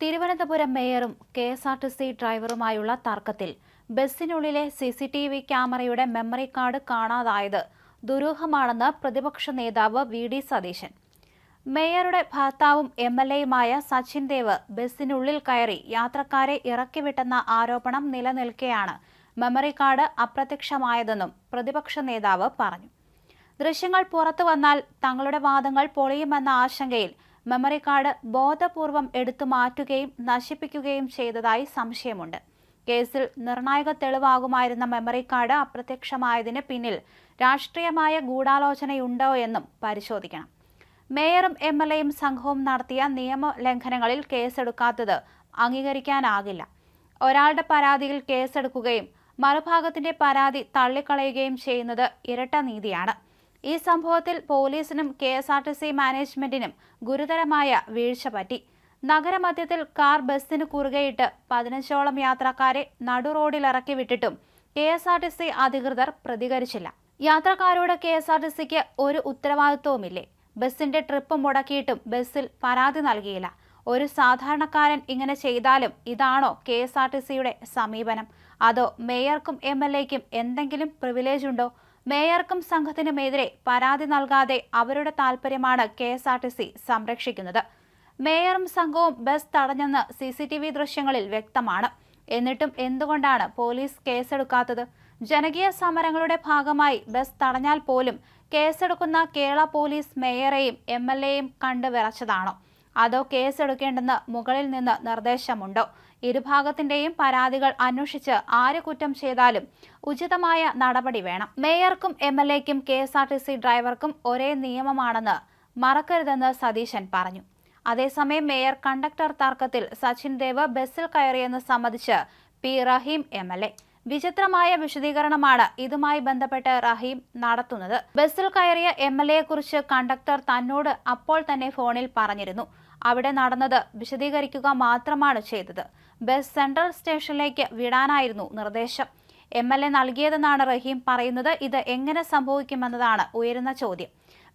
Thiruvananthapuram മേയറും K S R T C ഡ്രൈവറുമായുള്ള തർക്കത്തിൽ ബസ്സിനുള്ളിലെ C C T V ക്യാമറയുടെ മെമ്മറി കാർഡ് കാണാതായത് ദുരൂഹമാണെന്ന് പ്രതിപക്ഷ നേതാവ് വി ഡി സതീശൻ. മേയറുടെ ഭർത്താവും എം എൽ എയുമായ സച്ചിൻ ദേവ് ബസ്സിനുള്ളിൽ കയറി യാത്രക്കാരെ ഇറക്കിവിട്ടെന്ന ആരോപണം നിലനിൽക്കെയാണ് മെമ്മറി കാർഡ് അപ്രത്യക്ഷമായതെന്നും പ്രതിപക്ഷ നേതാവ് പറഞ്ഞു. ദൃശ്യങ്ങൾ പുറത്തു വന്നാൽ തങ്ങളുടെ വാദങ്ങൾ പൊളിയുമെന്ന ആശങ്കയിൽ മെമ്മറി കാർഡ് ബോധപൂർവം എടുത്തു മാറ്റുകയും നശിപ്പിക്കുകയും ചെയ്തതായി സംശയമുണ്ട്. കേസിൽ നിർണായക തെളിവാകുമായിരുന്ന മെമ്മറി കാർഡ് അപ്രത്യക്ഷമായതിന് പിന്നിൽ രാഷ്ട്രീയമായ ഗൂഢാലോചനയുണ്ടോ എന്നും പരിശോധിക്കണം. മേയറും എം എൽ എയും സംഘവും നടത്തിയ നിയമലംഘനങ്ങളിൽ കേസെടുക്കാത്തത് അംഗീകരിക്കാനാകില്ല. ഒരാളുടെ പരാതിയിൽ കേസെടുക്കുകയും മറുഭാഗത്തിന്റെ പരാതി തള്ളിക്കളയുകയും ചെയ്യുന്നത് ഇരട്ട നീതിയാണ്. ഈ സംഭവത്തിൽ പോലീസിനും K S R T C മാനേജ്മെന്റിനും ഗുരുതരമായ വീഴ്ച പറ്റി. നഗരമധ്യത്തിൽ കാർ ബസ്സിന് കുറുകെയിട്ട് പതിനഞ്ചോളം യാത്രക്കാരെ നടുറോഡിലിറക്കി വിട്ടിട്ടും K S R T C അധികൃതർ പ്രതികരിച്ചില്ല. യാത്രക്കാരോട് കെ എസ് ആർ ടി സിക്ക് ഒരു ഉത്തരവാദിത്വവുമില്ലേ? ബസ്സിന്റെ ട്രിപ്പ് മുടക്കിയിട്ടും ബസ്സിൽ പരാതി നൽകിയില്ല. ഒരു സാധാരണക്കാരൻ ഇങ്ങനെ ചെയ്താലും ഇതാണോ കെ എസ് ആർ ടി സിയുടെ സമീപനം? അതോ മേയർക്കും എം എൽ എക്കും എന്തെങ്കിലും പ്രിവിലേജ് ഉണ്ടോ? മേയർക്കും സംഘത്തിനുമെതിരെ പരാതി നൽകാതെ അവരുടെ താൽപര്യമാണ് K S R T C സംരക്ഷിക്കുന്നത്. മേയറും സംഘവും ബസ് തടഞ്ഞെന്ന് സി സി ടി വി ദൃശ്യങ്ങളിൽ വ്യക്തമാണ്. എന്നിട്ടും എന്തുകൊണ്ടാണ് പോലീസ് കേസെടുക്കാത്തത്? ജനകീയ സമരങ്ങളുടെ ഭാഗമായി ബസ് തടഞ്ഞാൽ പോലും കേസെടുക്കുന്ന കേരള പോലീസ് മേയറെയും എം എൽ എയും കണ്ടു വിറച്ചതാണോ അതോ കേസെടുക്കേണ്ടെന്ന് മുകളിൽ നിന്ന് നിർദ്ദേശമുണ്ടോ? ഇരുഭാഗത്തിന്റെയും പരാതികൾ അന്വേഷിച്ച് ആര് കുറ്റം ചെയ്താലും ഉചിതമായ നടപടി വേണം. മേയർക്കും M L എക്കും K S R T C ഡ്രൈവർക്കും ഒരേ നിയമമാണെന്ന് മറക്കരുതെന്ന് സതീശൻ പറഞ്ഞു. അതേസമയം മേയർ കണ്ടക്ടർ തർക്കത്തിൽ സച്ചിൻ ദേവ് ബസ്സിൽ കയറിയെന്ന് സമ്മതിച്ച് P Rahim M L A. വിചിത്രമായ വിശദീകരണമാണ് ഇതുമായി ബന്ധപ്പെട്ട് റഹീം നടത്തുന്നത്. ബസ്സിൽ കയറിയ എം എൽ എയെ കുറിച്ച് കണ്ടക്ടർ തന്നോട് അപ്പോൾ തന്നെ ഫോണിൽ പറഞ്ഞിരുന്നു. അവിടെ നടന്നത് വിശദീകരിക്കുക മാത്രമാണ് ചെയ്തത്. ബസ് സെൻട്രൽ സ്റ്റേഷനിലേക്ക് വിടാനായിരുന്നു നിർദ്ദേശം. എം എൽ എ നൽകിയതെന്നാണ് റഹീം പറയുന്നത്. ഇത് എങ്ങനെ സംഭവിക്കുമെന്നതാണ് ഉയരുന്ന ചോദ്യം.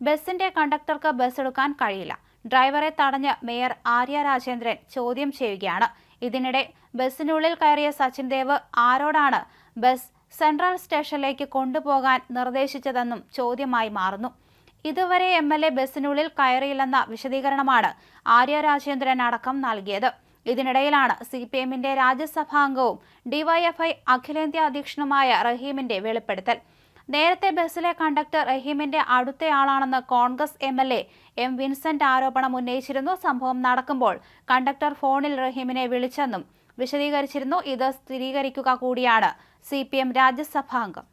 ബസിന്റെ കണ്ടക്ടർക്ക് ബസ് എടുക്കാൻ കഴിയില്ല. ഡ്രൈവറെ തടഞ്ഞ് മേയർ ആര്യ രാജേന്ദ്രൻ ചോദ്യം ചെയ്യുകയാണ്. ഇതിനിടെ ബസ്സിനുള്ളിൽ കയറിയ സച്ചിൻ ദേവ് ആരോടാണ് ബസ് സെൻട്രൽ സ്റ്റേഷനിലേക്ക് കൊണ്ടുപോകാൻ നിർദ്ദേശിച്ചതെന്നും ചോദ്യമായി മാറുന്നു. ഇതുവരെ എം എൽ എ ബസ്സിനുള്ളിൽ കയറിയില്ലെന്ന വിശദീകരണമാണ് ആര്യ രാജേന്ദ്രൻ അടക്കം നൽകിയത്. ഇതിനിടയിലാണ് സി പി എമ്മിന്റെ രാജ്യസഭാംഗവും ഡിവൈഎഫ്ഐ അഖിലേന്ത്യാ അധ്യക്ഷനുമായ റഹീമിന്റെ വെളിപ്പെടുത്തൽ. നേരത്തെ ബസ്സിലെ കണ്ടക്ടർ റഹീമിന്റെ അടുത്തയാളാണെന്ന് Congress M L A M Vincent ആരോപണം ഉന്നയിച്ചിരുന്നു. സംഭവം നടക്കുമ്പോൾ കണ്ടക്ടർ ഫോണിൽ റഹീമിനെ വിളിച്ചെന്നും വിശദീകരിച്ചിരുന്നു. ഇത് സ്ഥിരീകരിക്കുക കൂടിയാണ് സി പി എം രാജ്യസഭാംഗം.